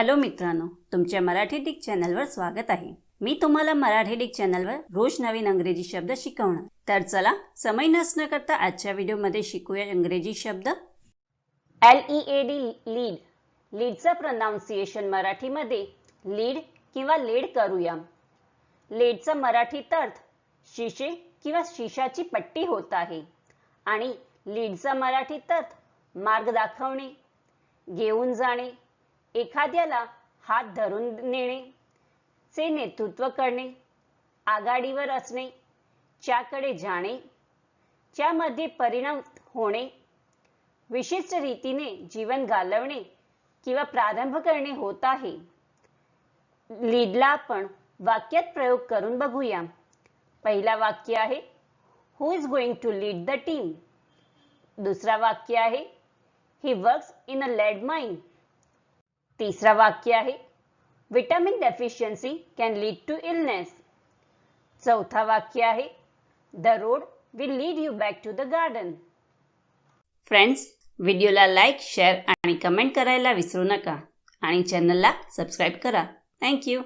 Hello मित्रांनो तुमच्या Marathi Dick चॅनलवर स्वागत आहे. मी तुम्हाला मराठी डिक चॅनलवर रोज नवीन अंग्रेजी शब्द शिकवणार. तर चला समय नसणं करता आजच्या व्हिडिओमध्ये शिकूया इंग्रजी शब्द. L E A D lead लीडचं pronunciation मराठीमध्ये लीड किंवा लीड करूया. लीडचा मराठीत अर्थ शिशे किंवा शिशाची पट्टी होत आहे. आणि लीडचा मराठीत अर्थ मार्ग दाखवणे घेऊन जाणे एखाद्याला हात धरून नेणे चे नेतृत्व करणे आघाडीवर असणे च्याकडे जाणे च्यामध्ये परिणाम होणे विशिष्ट रीतीने जीवन घालवणे किंवा प्रारंभ करणे होत आहे. लीडला आपण वाक्यात प्रयोग करून बघूया. पहिला वाक्य आहे who is going to lead the team दुसरा वाक्य आहे he works in a led mind तिसरा वाक्य आहे. Vitamin deficiency can lead to illness चौथा वाक्य आहे. The road will lead you back to the garden friends व्हिडिओला लाईक शेअर आणि कमेंट करायला विसरू नका. आणि चॅनलला सबस्क्राईब करा. थँक्यू